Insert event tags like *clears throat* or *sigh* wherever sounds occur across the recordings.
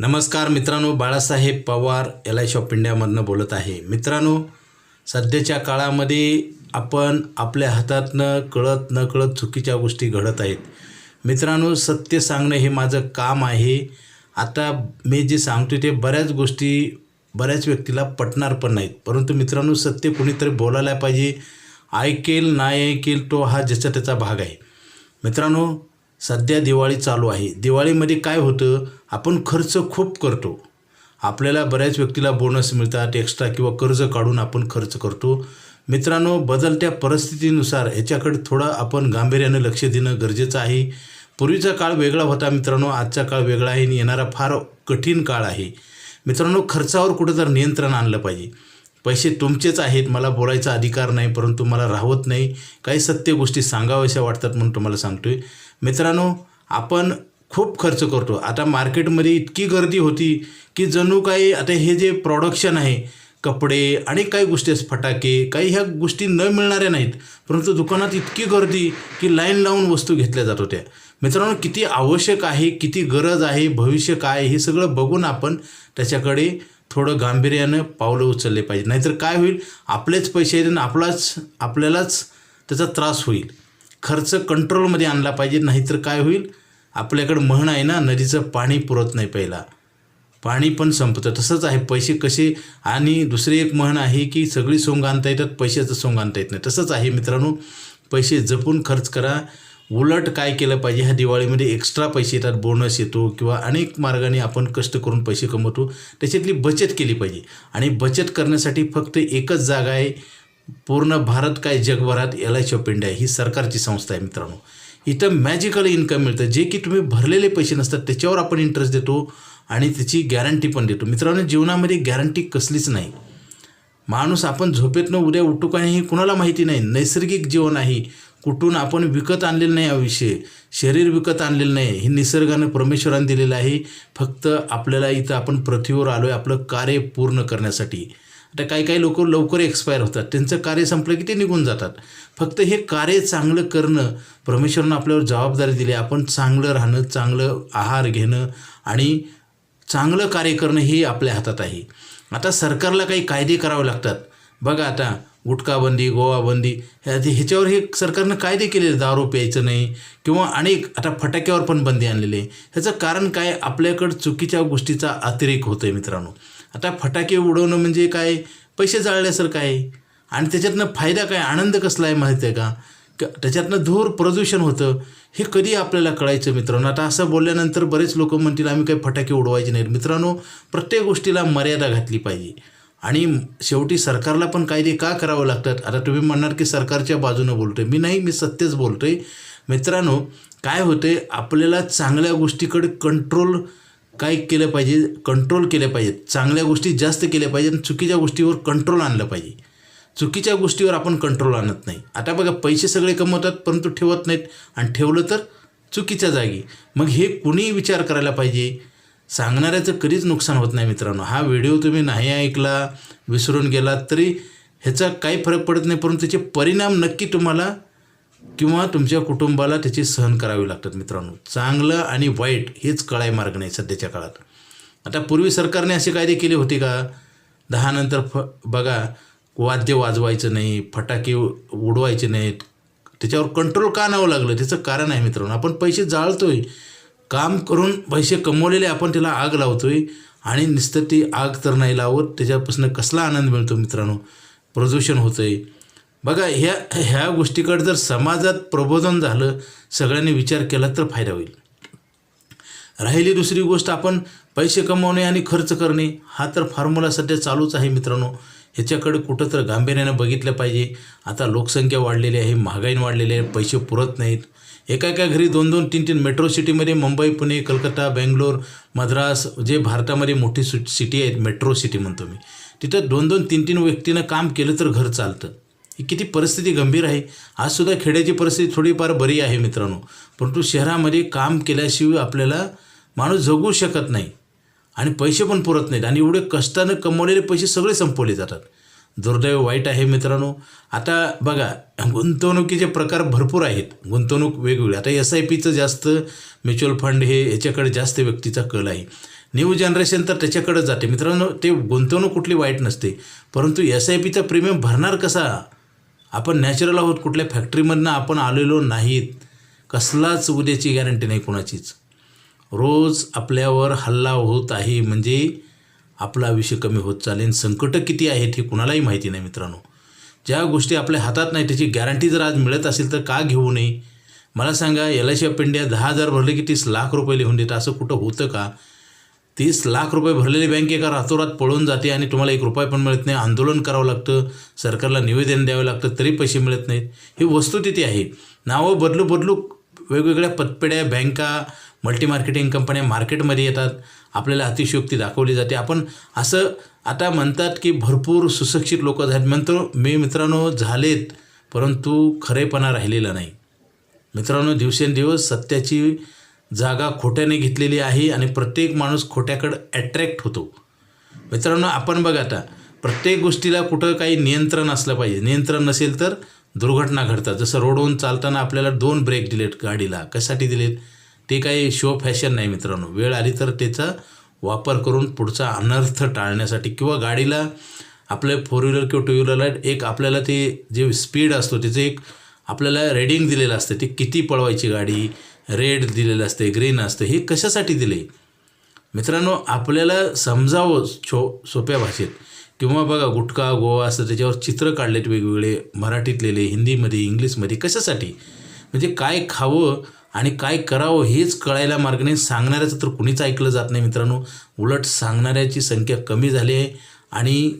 नमस्कार मित्रांनो Balasaheb Pawar L I shop इंडियामधनं बोलत आहे. मित्रांनो सध्याच्या काळामध्ये आपण आपल्या हातातनं कळत न कळत चुकीच्या गोष्टी घडत आहेत. मित्रांनो सत्य सांगणं हे माझं काम आहे. आता मी जे सांगतो ते बऱ्याच गोष्टी बऱ्याच व्यक्तीला पटणार पण नाहीत. परंतु मित्रांनो सत्य कुणीतरी बोलायला पाहिजे. ऐकेल नाही ऐकेल तो हा ज्याचा त्याचा भाग आहे. मित्रांनो सध्या दिवाळी चालू आहे. दिवाळीमध्ये काय होतं? आपण खर्च खूप करतो. आपल्याला बऱ्याच व्यक्तीला बोनस मिळतात एक्स्ट्रा किंवा कर्ज काढून आपण खर्च करतो. मित्रांनो बदलत्या परिस्थितीनुसार ह्याच्याकडे थोडं आपण गांभीर्यानं लक्ष देणं गरजेचं आहे. पूर्वीचा काळ वेगळा होता मित्रांनो आजचा काळ वेगळा आहे आणि येणारा फार कठीण काळ आहे. मित्रांनो खर्चावर कुठं तर नियंत्रण आणलं पाहिजे. पैसे तुमचेच आहेत मला बोलायचा अधिकार नाही परंतु मला राहत नाही. काही सत्य गोष्टी सांगाव्याशा वाटतात म्हणून तुम्हाला सांगतोय. मित्रांनो आपण खूप खर्च करतो. आता मार्केटमध्ये इतकी गर्दी होती की जणू काही आता हे जे प्रॉडक्शन आहे कपडे आणि काही गोष्टी आहेत फटाके काही ह्या गोष्टी न मिळणाऱ्या नाहीत. परंतु दुकानात इतकी गर्दी की लाईन लावून वस्तू घेतल्या जात होत्या. मित्रांनो किती आवश्यक आहे किती गरज आहे भविष्य काय हे सगळं बघून आपण त्याच्याकडे थोडं गांभीर्यानं पावलं उचलले पाहिजे. नाहीतर काय होईल? आपलेच पैसे आहेत आणि आपलाच आपल्यालाच त्याचा त्रास होईल. खर्च कंट्रोलमध्ये आणला पाहिजे नाहीतर काय होईल? आपल्याकडं म्हण आहे ना नदीचं पाणी पुरत नाही पहिला पाणी पण संपतं. तसंच आहे पैसे कसे? आणि दुसरी एक म्हण आहे की सगळी सोंग आणता येतात पैशाचं सोंग आणता येत नाही. तसंच आहे मित्रांनो पैसे जपून खर्च करा. उलट काय केलं पाहिजे? ह्या दिवाळीमध्ये एक्स्ट्रा पैसे येतात बोनस येतो किंवा अनेक मार्गाने आपण कष्ट करून पैसे कमवतो. त्याच्यातली बचत केली पाहिजे. आणि बचत करण्यासाठी फक्त एकच जागा आहे पूर्ण भारत काय जगभरात एल आय शॉप इंडिया ही सरकारची संस्था आहे मित्रांनो. इथं मॅजिकल इन्कम मिळतं. जे की तुम्ही भरलेले पैसे नसतात त्याच्यावर आपण इंटरेस्ट देतो आणि त्याची गॅरंटी पण देतो. मित्रांनो जीवनामध्ये गॅरंटी कसलीच नाही. माणूस आपण झोपेतनं उद्या उठू का नाही हे कुणाला माहिती नाही. नैसर्गिक जीवन आहे. कुठून आपण विकत आणलेलं नाही आयुष्य. शरीर विकत आणलेलं नाही. हे निसर्गानं परमेश्वरानं दिलेलं आहे. फक्त आपल्याला इथं आपण पृथ्वीवर आलो आहे आपलं कार्य पूर्ण करण्यासाठी. आता काही काही लोक लवकर एक्सपायर होतात. त्यांचं कार्य संपलं की ते निघून जातात. फक्त हे कार्य चांगलं करणं परमेश्वरनं आपल्यावर जबाबदारी दिली आपण चांगलं राहणं चांगलं आहार घेणं आणि चांगलं कार्य करणं हे आपल्या हातात आहे. आता सरकारला काही कायदे करावे लागतात. बघा आता गुटखाबंदी गोवाबंदी ह्या ह्याच्यावर हे सरकारनं कायदे केलेले दारू प्यायचं नाही किंवा अनेक आता फटाक्यावर पण बंदी आणलेली आहे. ह्याचं कारण काय? आपल्याकडं चुकीच्या गोष्टीचा अतिरेक होतो आहे मित्रांनो. आता फटाके उडवणं म्हणजे काय? पैसे जाळल्यासारखं आहे आणि त्याच्यातनं फायदा काय? आनंद कसला आहे माहिती आहे का? क- त्याच्यातनं धूर प्रदूषण होतं. हे कधी आपल्याला कळायचं मित्रांनो? आता असं बोलल्यानंतर बरेच लोक म्हणतील आम्ही काही फटाके उडवायचे नाहीत. मित्रांनो प्रत्येक गोष्टीला मर्यादा घातली पाहिजे. आणि शेवटी सरकारला पण कायदे का करावं लागतात? आता तुम्ही म्हणणार की सरकारच्या बाजूनं बोलतोय. मी नाही मी सत्यच बोलतोय. मित्रांनो काय होतंय? आपल्याला चांगल्या गोष्टीकडे कंट्रोल काय केलं पाहिजे कंट्रोल केलं पाहिजेत चांगल्या गोष्टी जास्त केल्या पाहिजेत आणि चुकीच्या गोष्टीवर कंट्रोल आणलं पाहिजे. चुकीच्या गोष्टीवर आपण कंट्रोल आणत नाही. आता बघा पैसे सगळे कमवतात परंतु ठेवत नाहीत. आणि ठेवलं तर चुकीच्या जागी. मग हे कुणीही विचार करायला पाहिजे? सांगणाऱ्याचं कधीच नुकसान होत नाही मित्रांनो. हा व्हिडिओ तुम्ही नाही ऐकला विसरून गेलात तरी ह्याचा काही फरक पडत नाही परंतु त्याचे परिणाम नक्की तुम्हाला किंवा तुमच्या कुटुंबाला त्याची सहन करावी लागतात मित्रांनो. चांगलं आणि वाईट हेच कळाय मार्ग नाही सध्याच्या काळात. आता पूर्वी सरकारने असे कायदे केले होते का? दहा नंतर फ बघा वाद्य वाजवायचं नाही फटाके उडवायचे नाहीत. त्याच्यावर कंट्रोल का न्हावं लागलं? त्याचं कारण आहे मित्रांनो. आपण पैसे जाळतोय. काम करून पैसे कमवलेले आपण त्याला आग लावतोय. आणि नुसतं ती आग तर नाही लावत. त्याच्यापासून कसला आनंद मिळतो मित्रांनो? प्रदूषण होतं आहे बघा ह्या ह्या गोष्टीकडे जर समाजात प्रबोधन झालं सगळ्यांनी विचार केला तर फायदा होईल. राहिली दुसरी गोष्ट आपण पैसे कमवणे आणि खर्च करणे हा तर फॉर्म्युला सध्या चालूच आहे मित्रांनो. ह्याच्याकडे कुठं तर गांभीर्यानं बघितलं पाहिजे. आता लोकसंख्या वाढलेली आहे महागाई वाढलेली आहे पैसे पुरत नाहीत. एका एका घरी दोन दोन तीन तीन मेट्रो सिटीमध्ये मुंबई पुणे कलकत्ता बेंगलोर मद्रास जे भारतामध्ये मोठी सु सिटी आहेत मेट्रो सिटी म्हणतो मी. तिथं दोन दोन तीन तीन व्यक्तीनं काम केलं तर घर चालतं. ही किती परिस्थिती गंभीर आहे. आजसुद्धा खेड्याची परिस्थिती थोडीफार बरी आहे मित्रांनो. परंतु शहरामध्ये काम केल्याशिवाय आपल्याला माणूस जगू शकत नाही. आणि पैसे पण पुरत नाहीत. आणि एवढे कष्टानं कमवलेले पैसे सगळे संपवले जातात. दुर्दैव वाईट आहे मित्रांनो. आता बघा गुंतवणुकीचे प्रकार भरपूर आहेत. गुंतवणूक वेगवेगळी. आता एस आय पीचं जास्त म्युच्युअल फंड हे याच्याकडे जास्त व्यक्तीचा कल आहे. न्यू जनरेशन तर त्याच्याकडे जाते. मित्रांनो ते गुंतवणूक कुठली वाईट नसते. परंतु एस आय पीचा प्रीमियम भरणार कसा? आपण नॅचरल आहोत कुठल्या फॅक्टरीमधनं आपण आलेलो नाहीत. कसलाच उद्याची गॅरंटी नाही कोणाचीच. रोज आपल्यावर हल्ला होत आहे म्हणजे आपला आयुष्य कमी होत चालेल संकटं किती आहेत हे कुणालाही माहिती नाही मित्रांनो. ज्या गोष्टी आपल्या हातात नाही त्याची गॅरंटी जर आज मिळत असेल तर का घेऊ नये? मला सांगा L I C of India दहा हजार भरले की तीस लाख रुपये लिहून देतं असं कुठं होतं का? तीस लाख रुपये भरलेली बँक एका रातोरात पळून जाते आणि तुम्हाला एक रुपये पण मिळत नाही. आंदोलन करावं लागतं. सरकारला निवेदन द्यावं लागतं. तरी पैसे मिळत नाहीत. ही वस्तुस्थिती आहे. नावं बदलू बदलू वेगवेगळ्या पतपेढ्या बँका मल्टी मार्केटिंग कंपन्या मार्केटमध्ये येतात. आपल्याला अतिशयोक्ती दाखवली जाते. आपण असं आता म्हणतात की भरपूर सुशिक्षित लोक आहेत म्हणतो मी मित्रांनो झालेत परंतु खरेपणा राहिलेला नाही. मित्रांनो दिवसेंदिवस सत्याची जागा खोट्याने घेतलेली आहे आणि प्रत्येक माणूस खोट्याकडं ॲट्रॅक्ट होतो. मित्रांनो आपण बघा आता प्रत्येक गोष्टीला कुठं काही नियंत्रण असलं पाहिजे. नियंत्रण नसेल तर दुर्घटना घडतात. जसं रोडवरून चालताना आपल्याला दोन ब्रेक दिलेत गाडीला. कशासाठी दिलेत? ते काही शो फॅशन नाही मित्रांनो. वेळ आली तर त्याचा वापर करून पुढचा अनर्थ टाळण्यासाठी किंवा गाडीला आपल्या फोर व्हीलर किंवा टू व्हीलरला एक आपल्याला ते जे स्पीड असतो त्याचं एक आपल्याला रेडिंग दिलेलं असतं. ते किती पळवायची गाडी? रेड दिलेलं असते ग्रीन असतं हे कशासाठी दिले? मित्रांनो आपल्याला समजावं छो सोप्या भाषेत. किंवा बघा गुटखा गोवा असं त्याच्यावर चित्र काढलेत वेगवेगळे मराठीतलेले हिंदीमध्ये इंग्लिशमध्ये कशासाठी? म्हणजे काय खावं आणि काय करावं हेच कळायला मार्गाने सांगणाऱ्याचं तर कुणीच ऐकलं जात नाही मित्रांनो. उलट सांगणाऱ्याची संख्या कमी झाली आहे आणि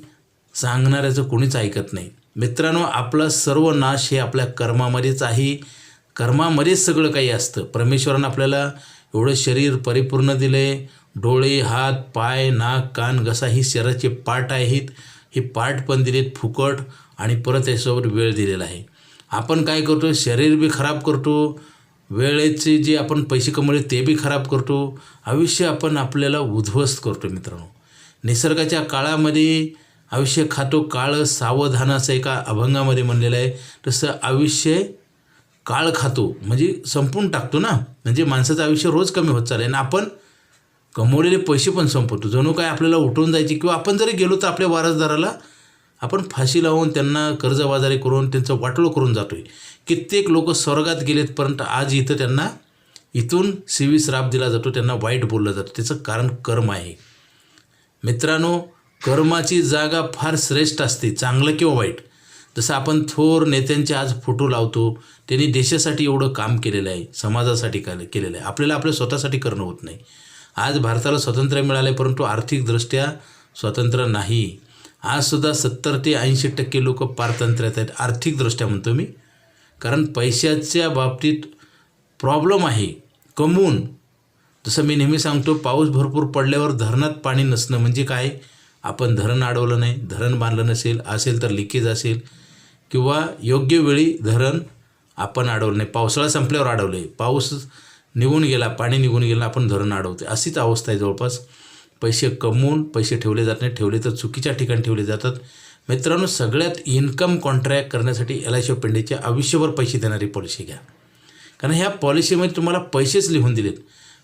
सांगणाऱ्याचं कुणीच ऐकत नाही. मित्रांनो आपला सर्व नाश हे आपल्या कर्मामध्येच आहे. कर्मामध्येच सगळं काही असतं. परमेश्वरानं आपल्याला एवढं शरीर परिपूर्ण दिले डोळे हात पाय नाक कान घसा ही शरीराचे पार्ट आहेत. हे पार्ट पण दिलेत फुकट आणि परत याच्यावर वेळ दिलेला आहे. आपण काय करतो? शरीर बी खराब करतो. वेळेचे जे आपण पैसे कमवले ते बी खराब करतो. आयुष्य आपण आपल्याला उद्ध्वस्त करतो मित्रांनो. निसर्गाच्या काळामध्ये आयुष्य खातो काळ सावधानाचं एका अभंगामध्ये म्हणलेलं आहे. तसं आयुष्य काळ खातो म्हणजे संपून टाकतो ना. म्हणजे माणसाचं आयुष्य रोज कमी होत चालेल आणि आपण कमवलेले पैसे पण संपवतो. जणू काय आपल्याला उठवून जायचे किंवा आपण जरी गेलो तर आपल्या वारसदाराला आपण फाशी लावून त्यांना कर्जबाजारी करून त्यांचं वाटलो करून जातो आहे कित्येक लोक स्वर्गात गेलेत परंतु आज इथं त्यांना इथून सिवी श्राप दिला जातो त्यांना वाईट बोललं जातं. त्याचं कारण कर्म आहे. मित्रांनो कर्माची जागा फार श्रेष्ठ असते चांगलं किंवा वाईट. जसं आपण थोर नेत्यांचे आज फोटो लावतो त्यांनी देशासाठी एवढं काम केलेलं आहे समाजासाठी का केलेलं आहे. आपल्याला आपल्या स्वतःसाठी करणं होत नाही. आज भारताला स्वातंत्र्य मिळालं आहे परंतु आर्थिकदृष्ट्या स्वातंत्र्य नाही. आजसुद्धा सत्तर ते ऐंशी टक्के लोक पारतंत्र्यात आहेत आर्थिकदृष्ट्या म्हणतो मी. कारण पैशाच्या बाबतीत प्रॉब्लेम आहे कमवून. जसं मी नेहमी सांगतो पाऊस भरपूर पडल्यावर धरणात पाणी नसणं म्हणजे काय? आपण धरण अडवलं नाही धरण बांधलं नसेल असेल तर लिकेज असेल. किंवा योग्य वेळी धरण आपण अडवलं नाही पावसाळा संपल्यावर अडवले पाऊस निघून गेला पाणी निघून गेलं आपण धरण अडवते अशीच अवस्था आहे जवळपास. पैसे कमवून पैसे ठेवले जात नाही ठेवले तर चुकीच्या ठिकाणी ठेवले जातात. मित्रांनो सगळ्यात इन्कम कॉन्ट्रॅक्ट करण्यासाठी एल आय सी ऑफ आयुष्यभर पैसे देणारी पॉलिसी घ्या. कारण ह्या पॉलिसीमध्ये तुम्हाला पैसेच लिहून दिलेत.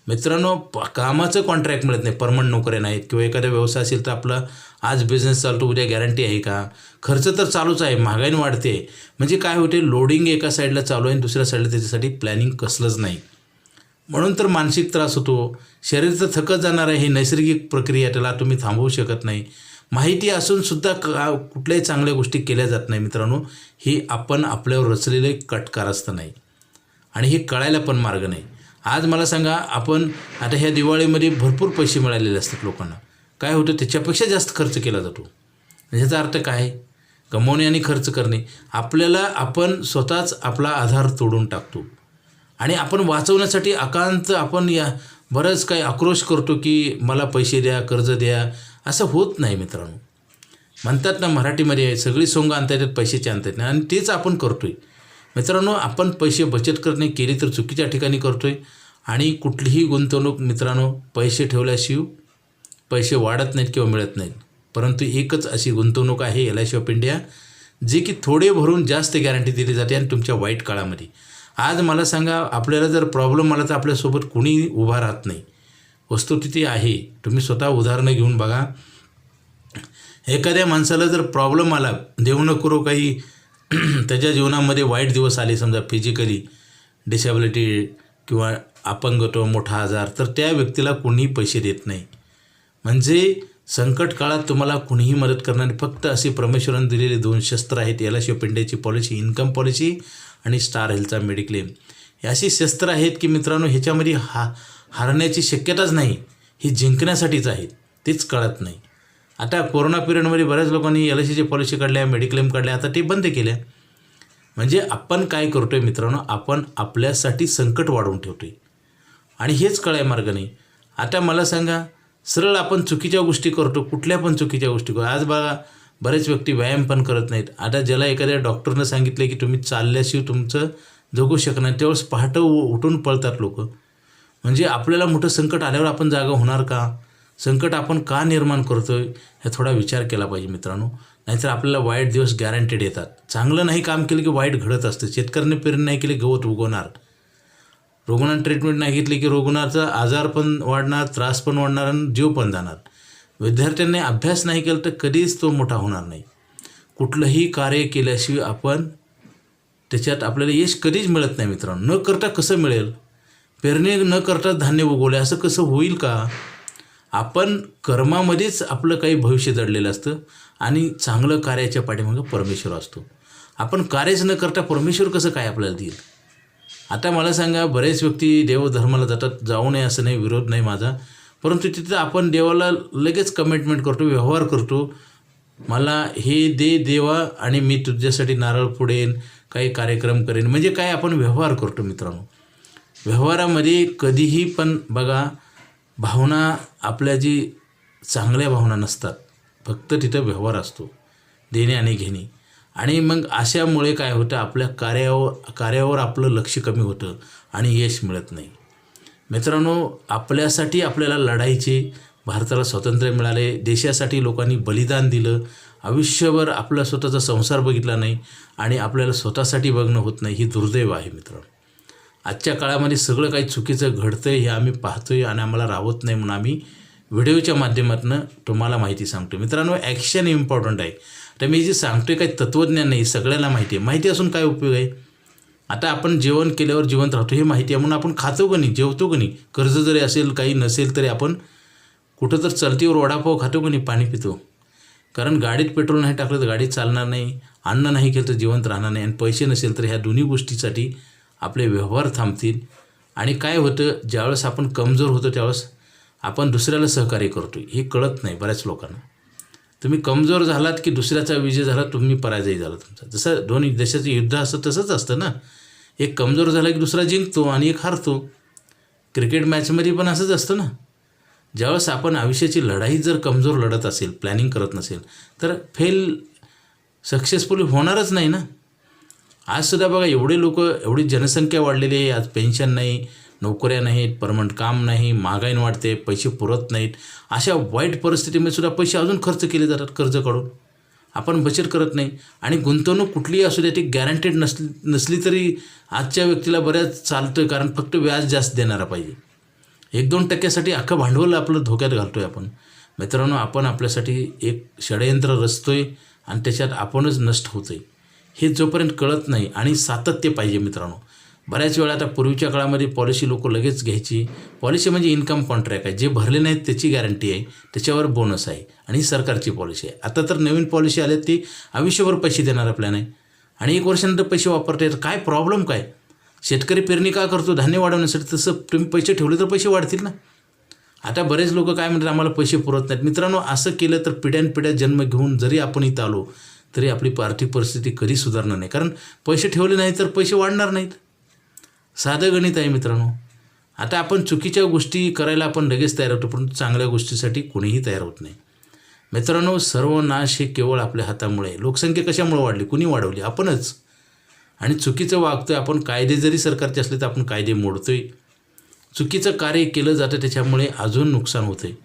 मित्रांनो प कामाचं कॉन्ट्रॅक्ट मिळत नाही परमनंट नोकऱ्या नाहीत. किंवा एखादा व्यवसाय असेल तर आपला आज बिझनेस चालतो उद्या गॅरंटी आहे का? खर्च तर चालूच आहे महागाईने वाढते. म्हणजे काय होते लोडिंग एका साईडला चालू आहे आणि दुसऱ्या साईडला त्याच्यासाठी प्लॅनिंग कसलंच नाही. म्हणून तर मानसिक त्रास होतो. शरीर तर थकत जाणार आहे ही नैसर्गिक प्रक्रिया त्याला तुम्ही थांबवू शकत नाही. माहिती असूनसुद्धा का कुठल्याही चांगल्या गोष्टी केल्या जात नाही मित्रांनो. ही आपण आपल्यावर रचलेले कटकार असतं नाही. आणि हे कळायला पण मार्ग नाही. आज मला सांगा आपण आता ह्या दिवाळीमध्ये भरपूर पैसे मिळालेले असतात लोकांना. काय होतं? त्याच्यापेक्षा जास्त खर्च केला जातो. ह्याचा अर्थ काय? कमवणे आणि खर्च करणे. आपल्याला आपण स्वतःच आपला आधार तोडून टाकतो. आणि आपण वाचवण्यासाठी अकांत आपण या बरंच काही आक्रोश करतो की मला पैसे द्या कर्ज द्या. असं होत नाही मित्रांनो. म्हणतात ना मराठीमध्ये सगळी सोंग आणता येतात पैशाचे आणता येत नाही. आणि तेच आपण करतो आहे मित्रांनो आपण पैसे बचत करणे केली तर चुकीच्या ठिकाणी करतो आहे आणि कुठलीही गुंतवणूक मित्रांनो पैसे ठेवल्याशिवाय पैसे वाढत नाहीत किंवा मिळत नाहीत. परंतु एकच अशी गुंतवणूक आहे L I C of India जी की थोडे भरून जास्त गॅरंटी दिली जाते आणि तुमच्या वाईट काळामध्ये. आज मला सांगा आपल्याला जर प्रॉब्लेम आला तर आपल्यासोबत कुणी उभा राहत नाही? वस्तुस्थिती आहे. तुम्ही स्वतः उदाहरणं घेऊन बघा. एखाद्या माणसाला जर प्रॉब्लेम आला देऊ न काही *clears throat* त्याच्या जीवनामध्ये वाईट दिवस आले समजा फिजिकली डिसेबिलिटी किंवा अपंगत्व मोठा आजार तर त्या व्यक्तीला कोणीही पैसे देत नाही. म्हणजे संकट काळात तुम्हाला कुणीही मदत करणारे फक्त असे परमेश्वराने दिलेले दोन शस्त्र आहेत याला शिव पिंड्याची पॉलिसी इन्कम पॉलिसी आणि स्टार हेल्थचा मेडिक्लेम. हे अशी शस्त्र आहेत की मित्रांनो ह्याच्यामध्ये हा हारण्याची शक्यताच नाही ही जिंकण्यासाठीच आहेत तेच कळत नाही. आता कोरोना पिरियडमध्ये बऱ्याच लोकांनी एल आय सीची पॉलिसी काढल्या मेडिक्लेम काढल्या आता ते बंद केल्या. म्हणजे आपण काय करतो आहे मित्रांनो आपण आपल्यासाठी संकट वाढवून ठेवतो आहे आणि हेच कळाय मार्ग नाही. आता मला सांगा सरळ आपण चुकीच्या गोष्टी करतो कुठल्या पण चुकीच्या गोष्टी करतो आज बघा बरेच व्यक्ती व्यायाम पण करत नाहीत. आता ज्याला एखाद्या डॉक्टरनं सांगितलं की तुम्ही चालल्याशिवाय तुमचं जगू शकणार त्यावेळेस पहाटं उ- उठून पळतात लोक. म्हणजे आपल्याला मोठं संकट आल्यावर आपण जागा होणार का? संकट आपण का निर्माण करतो आहे ह्या थोडा विचार केला पाहिजे मित्रांनो. नाहीतर आपल्याला वाईट दिवस गॅरंटेड येतात. चांगलं नाही काम केलं की वाईट घडत असतं. शेतकऱ्याने पेरणी नाही केली गवत उगवणार. रुग्णांना ट्रीटमेंट नाही घेतली की रुग्णाचा आजार पण वाढणार त्रास पण वाढणार आणि जीव पण जाणार. विद्यार्थ्यांनी अभ्यास नाही केला तर कधीच तो मोठा होणार नाही. कुठलंही कार्य केल्याशिवाय आपण त्याच्यात आपल्याला यश कधीच मिळत नाही मित्रांनो. न करता कसं मिळेल? पेरणी न करता धान्य उगवले असं कसं होईल का? आपण कर्मामध्येच आपलं काही भविष्य दडलेलं असतं आणि चांगलं कार्याच्या पाठीमागं परमेश्वर असतो. आपण कार्यच न करता परमेश्वर कसं काय आपल्याला देईल? आता मला सांगा बरेच व्यक्ती देवधर्माला जातात जाऊ नये असं नाही विरोध नाही माझा. परंतु तिथं आपण देवाला लगेच कमिटमेंट करतो व्यवहार करतो. मला हे दे देवा आणि मी तुझ्यासाठी नारळ फोडेन काही कार्यक्रम करेन. म्हणजे काय आपण व्यवहार करतो मित्रांनो. व्यवहारामध्ये कधीही पण बघा भावना आपल्या जी चांगल्या भावना नसतात. फक्त तिथं व्यवहार असतो. देणे आणि घेणे. आणि मग अशामुळे काय होतं आपल्या कार्यावर कार्यावर आपलं लक्ष कमी होतं आणि यश मिळत नाही. मित्रांनो आपल्यासाठी आपल्याला लढायचे भारताला स्वातंत्र्य मिळाले देशासाठी लोकांनी बलिदान दिलं आयुष्यभर आपला स्वतःचा संसार बघितला नाही आणि आपल्याला स्वतःसाठी बघणं होत नाही ही दुर्दैव आहे मित्रांनो. आजच्या काळामध्ये सगळं काही चुकीचं घडतं आहे हे आम्ही पाहतो आहे आणि आम्हाला राहत नाही म्हणून आम्ही व्हिडिओच्या माध्यमातून तुम्हाला माहिती सांगतो मित्रांनो ॲक्शन इम्पॉर्टंट आहे. तर मी जे सांगतोय काही तत्त्वज्ञान नाही सगळ्यांना माहिती आहे. माहिती असून काय उपयोग आहे? आता आपण जेवण केल्यावर जिवंत राहतो हे माहिती आहे. म्हणून आपण खातो का नाही जेवतो का नाही? कर्ज जरी असेल काही नसेल तरी आपण कुठं तर चलतीवर वडापाव खातो का नाही पाणी पितो. कारण गाडीत पेट्रोल नाही टाकलं तर गाडी चालणार नाही अन्न नाही केलं तर जिवंत राहणार नाही. आणि पैसे नसेल तर ह्या दोन्ही गोष्टीसाठी आपले व्यवहार थांबतील. आणि काय होतं ज्यावेळेस आपण कमजोर होतो त्यावेळेस आपण दुसऱ्याला सहकार्य करतो हे कळत नाही बऱ्याच लोकांना. तुम्ही कमजोर झालात की दुसऱ्याचा विजय झाला तुम्ही पराजय झाला तुमचा. जसं दोन्ही देशाचं युद्ध असतं तसंच असतं ना. एक कमजोर झाला की दुसरा जिंकतो आणि एक हारतो. क्रिकेट मॅचमध्ये पण असंच असतं ना. ज्यावेळेस आपण आयुष्याची लढाई जर कमजोर लढत असेल प्लॅनिंग करत नसेल तर फेल सक्सेसफुल होणारच नाही ना. आजसुद्धा बघा एवढे लोक एवढी जनसंख्या वाढलेली आहे आज पेन्शन नाही नोकऱ्या नाहीत परमनंट काम नाही महागाई वाढते पैसे पुरत नाहीत. अशा वाईट परिस्थितीमध्ये सुद्धा पैसे अजून खर्च केले जातात कर्ज काढून आपण बचत करत नाही. आणि गुंतवणूक कुठलीही असू द्या ती गॅरंटेड नसली नसली तरी आजच्या व्यक्तीला बऱ्याच चालतं आहे कारण फक्त व्याज जास्त देणारा पाहिजे. एक दोन टक्क्यासाठी अख्खं भांडवल आपलं धोक्यात घालतो आहे आपण. मित्रांनो आपण आपल्यासाठी एक षडयंत्र रचतो आहे आणि त्याच्यात आपणच नष्ट होतो आहे हे जोपर्यंत कळत नाही आणि सातत्य पाहिजे मित्रांनो. बऱ्याच वेळा आता पूर्वीच्या काळामध्ये पॉलिसी लोक लगेच घ्यायची. पॉलिसी म्हणजे इन्कम कॉन्ट्रॅक्ट आहे. जे भरले नाहीत त्याची गॅरंटी आहे. त्याच्यावर बोनस आहे. आणि ही सरकारची पॉलिसी आहे. आता तर नवीन पॉलिसी आल्या ती आयुष्यभर पैसे देणार प्लॅन आहे. आणि एक वर्षानंतर पैसे वापरता येतात. काय प्रॉब्लेम काय? शेतकरी पेरणी का करतो? धान्य वाढवण्यासाठी तसं तुम्ही पैसे ठेवले तर पैसे वाढतील ना. आता बरेच लोक काय म्हणतात? आम्हाला पैसे पुरत नाहीत. मित्रांनो असं केलं तर पिढ्यानपिढ्या जन्म घेऊन जरी आपण इथं आलो तरी आपली आर्थिक परिस्थिती कधी सुधारणार नाही. कारण पैसे ठेवले नाही तर पैसे वाढणार नाहीत. साधं गणित आहे मित्रांनो. आता आपण चुकीच्या गोष्टी करायला आपण लगेच तयार होतो परंतु चांगल्या गोष्टीसाठी कोणीही तयार होत नाही. मित्रांनो सर्वनाश हे केवळ आपल्या हातामुळे आहे. लोकसंख्या कशामुळे वाढली? कुणी वाढवली? आपणच. आणि चुकीचं वागतो आहे आपण कायदे जरी सरकारचे असले तर आपण कायदे मोडतो आहे चुकीचं कार्य केलं जातं त्याच्यामुळे अजून नुकसान होतं आहे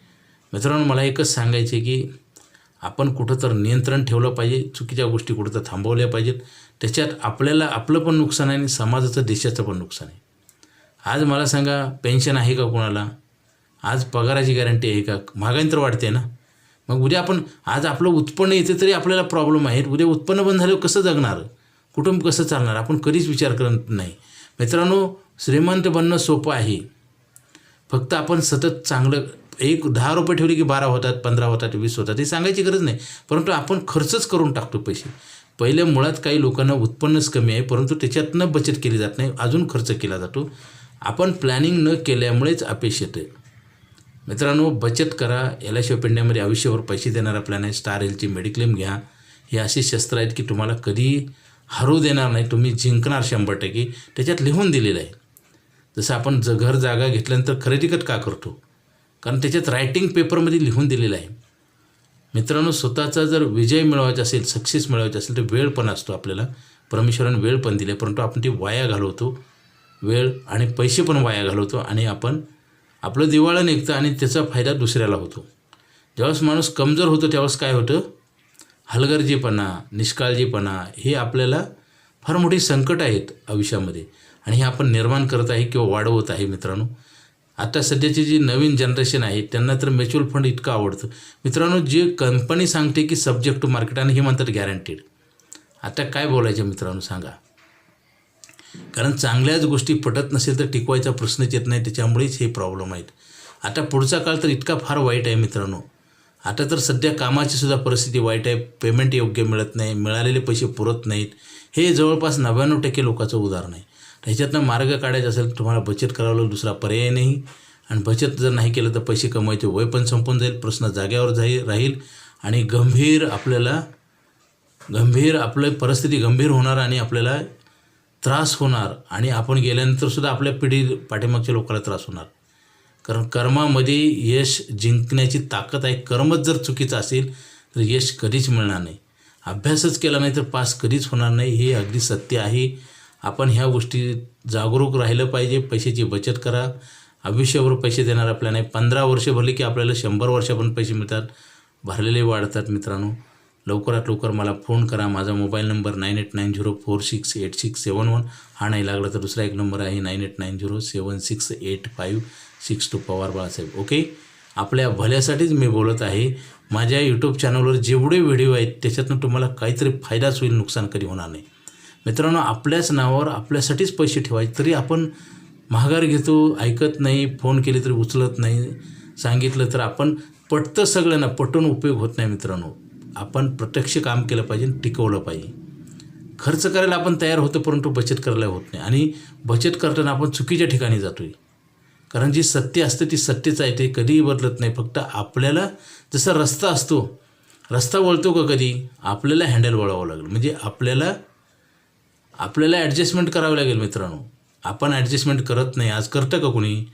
मित्रांनो मला एकच सांगायचं आहे की आपण कुठं तर नियंत्रण ठेवलं पाहिजे चुकीच्या गोष्टी कुठं तर थांबवल्या पाहिजेत. त्याच्यात आपल्याला आपलं पण नुकसान आहे आणि समाजाचं देशाचं पण नुकसान आहे. आज मला सांगा पेन्शन आहे का कोणाला? आज पगाराची गॅरंटी आहे का? महागाई तर वाढते ना. मग उद्या आपण आज आपलं उत्पन्न येते तरी आपल्याला प्रॉब्लेम आहे उद्या उत्पन्न बंद झालं कसं जगणार? कुटुंब कसं चालणार? आपण कधीच विचार करत नाही. मित्रांनो श्रीमंत बनणं सोपं आहे. फक्त आपण सतत चांगलं एक दहा रुपये ठेवले की बारा होतात पंधरा होतात वीस होतात हे सांगायची गरज नाही. परंतु आपण खर्चच करून टाकतो पैसे. पहिल्या मुळात काही लोकांना उत्पन्नच कमी आहे परंतु त्याच्यातनं बचत केली जात नाही अजून खर्च केला जातो. आपण प्लॅनिंग न केल्यामुळेच अपेक्ष येते मित्रांनो बचत करा एल आय ऑफ आयुष्यभर पैसे देणारा प्लॅन आहे. स्टार हेल्थची मेडिक्लेम घ्या. हे असे शस्त्र आहेत की तुम्हाला कधी हरू देणार नाही. तुम्ही जिंकणार शंभर टक्के. त्याच्यात लिहून दिलेलं आहे. जसं आपण ज घर जागा घेतल्यानंतर खरेदीकट का करतो? कारण त्याच्यात रायटिंग पेपरमध्ये लिहून दिलेलं आहे. मित्रांनो स्वतःचा जर विजय मिळवायचा असेल सक्सेस मिळवायचा असेल तर वेळ पण असतो आपल्याला. परमेश्वराने वेळ पण दिले परंतु आपण ती वाया घालवतो. वेळ आणि पैसे पण वाया घालवतो आणि आपण आपलं दिवाळं निघतं आणि त्याचा फायदा दुसऱ्याला होतो. ज्यावेळेस माणूस कमजोर होतो त्यावेळेस काय होतं? हलगर्जीपणा निष्काळजीपणा हे आपल्याला फार मोठी संकट आहेत आयुष्यामध्ये. आणि हे आपण निर्माण करत आहे किंवा वाढवत आहे मित्रांनो. आता सध्याची जी नवीन जनरेशन आहे त्यांना तर म्युच्युअल फंड इतकं आवडतं. मित्रांनो जे कंपनी सांगते की सब्जेक्ट टू मार्केट आणि हे म्हणतात गॅरंटीड आता काय बोलायचं मित्रांनो सांगा. कारण चांगल्याच गोष्टी पटत नसेल तर टिकवायचा प्रश्नच येत नाही त्याच्यामुळेच हे प्रॉब्लेम आहेत. आता पुढचा काळ तर इतका फार वाईट आहे मित्रांनो. आता तर सध्या कामाची सुद्धा परिस्थिती वाईट आहे पेमेंट योग्य मिळत नाही मिळालेले पैसे पुरत नाहीत. हे जवळपास नव्याण्णव टक्के लोकांचं उदाहरण आहे. ह्याच्यातनं मार्ग काढायचा असेल तर तुम्हाला बचत करावं लागेल दुसरा पर्याय नाही. आणि बचत जर नाही केलं तर पैसे कमवायचे वय पण संपून जाईल प्रश्न जाग्यावर जाई राहील. आणि गंभीर आपल्याला गंभीर आपलं परिस्थिती गंभीर होणार आणि आपल्याला त्रास होणार. आणि आपण गेल्यानंतर सुद्धा आपल्या पिढी पाठीमागच्या लोकांना त्रास होणार. कारण कर्मामध्ये यश जिंकण्याची ताकद आहे. कर्मच जर चुकीचं असेल तर यश कधीच मिळणार नाही. अभ्यासच केला नाही तर पास कधीच होणार नाही. हे अगदी सत्य आहे. आपण ह्या गोष्टी जागरूक राहिलं पाहिजे. पैशाची बचत करा. आयुष्यभर पैसे देणार आपल्याला नाही. पंधरा वर्ष भरली की आपल्याला शंभर वर्षापर्यंत पैसे मिळतात. भरलेले वाढतात मित्रांनो. लवकरात लवकर मला फोन करा. माझा mobile number nine eight nine zero four six eight six seven one. हा नाही लागला तर दुसरा एक नंबर आहे nine eight nine zero seven six eight five six two Pawar Balasaheb. Okay? आपल्या भल्यासाठीच मी बोलत आहे. माझ्या यूट्यूब चॅनलवर जेवढे व्हिडिओ आहेत त्याच्यातून तुम्हाला काहीतरी फायदाच होईल नुकसान कधी होणार नाही. मित्रांनो आपल्याच नावावर आपल्यासाठीच पैसे ठेवायचे तरी आपण महागार घेतो ऐकत नाही फोन केले तरी उचलत नाही सांगितलं तर आपण पटतं सगळ्यांना पटून उपयोग होत नाही मित्रांनो. आपण प्रत्यक्ष काम केलं पाहिजे आणि टिकवलं पाहिजे. खर्च करायला आपण तयार होतो परंतु बचत करायला होत नाही. आणि बचत करताना आपण चुकीच्या ठिकाणी जातो आहे कारण जी सत्य असते ती सत्यच आहे ते कधीही बदलत नाही. फक्त आपल्याला जसा रस्ता असतो रस्ता वळतो का कधी? आपल्याला हँडल वळावं लागेल. म्हणजे आपल्याला आपल्याला ॲडजस्टमेंट करावं लागेल मित्रांनो. आपण ॲडजस्टमेंट करत नाही. आज करतं का कोणी?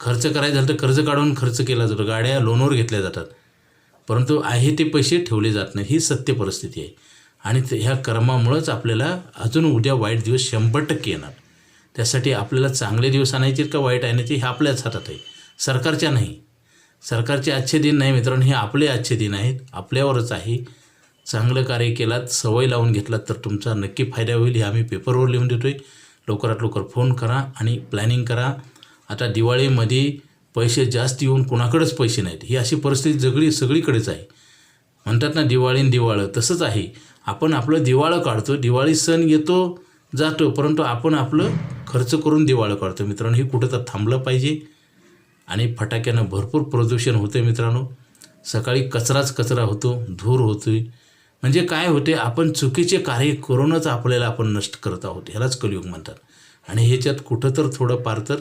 खर्च करायचं झालं तर कर्ज काढून खर्च केला जातो. गाड्या लोनवर घेतल्या जातात. परंतु आहे ते पैसे ठेवले जात नाही. ही सत्य परिस्थिती आहे. आणि ह्या कर्मामुळंच आपल्याला अजून उद्या वाईट दिवस शंभर टक्के येणार. त्यासाठी आपल्याला चांगले दिवस आणायचे का वाईट आणायचे हे आपल्याच हातात आहे. सरकारच्या नाही. सरकारचे आजचे दिन नाही मित्रांनो. हे आपले आजचे दिन आहेत. आपल्यावरच आहे. चांगलं कार्य केलात सवय लावून घेतलात तर तुमचा नक्की फायदा होईल. हे आम्ही पेपरवर लिहून देतो आहे लवकरात लवकर फोन करा आणि प्लॅनिंग करा. आता दिवाळीमध्ये पैसे जास्त येऊन कोणाकडेच पैसे नाहीत. ही अशी परिस्थिती जगळी सगळीकडेच आहे. म्हणतात ना दिवाळी आणि दिवाळं तसंच आहे. आपण आपलं दिवाळं काढतो. दिवाळी सण येतो जातो परंतु आपण आपलं खर्च करून दिवाळं काढतो. मित्रांनो हे कुठं तर थांबलं पाहिजे. आणि फटाक्यानं भरपूर प्रदूषण होते मित्रांनो. सकाळी कचराच कचरा होतो धूर होतोय. म्हणजे काय होते आपण चुकीचे कार्य करूनच आपल्याला आपण नष्ट करत आहोत ह्यालाच कलियुग म्हणतात. आणि ह्याच्यात कुठं तर थोडंफार तर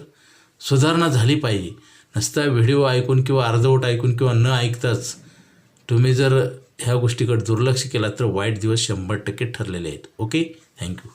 सुधारणा झाली पाहिजे. नसता व्हिडिओ ऐकून किंवा अर्धवट ऐकून किंवा न ऐकताच तुम्ही जर ह्या गोष्टीकडे दुर्लक्ष केला तर वाईट दिवस शंभर टक्के ठरलेले आहेत. ओके? Thank you.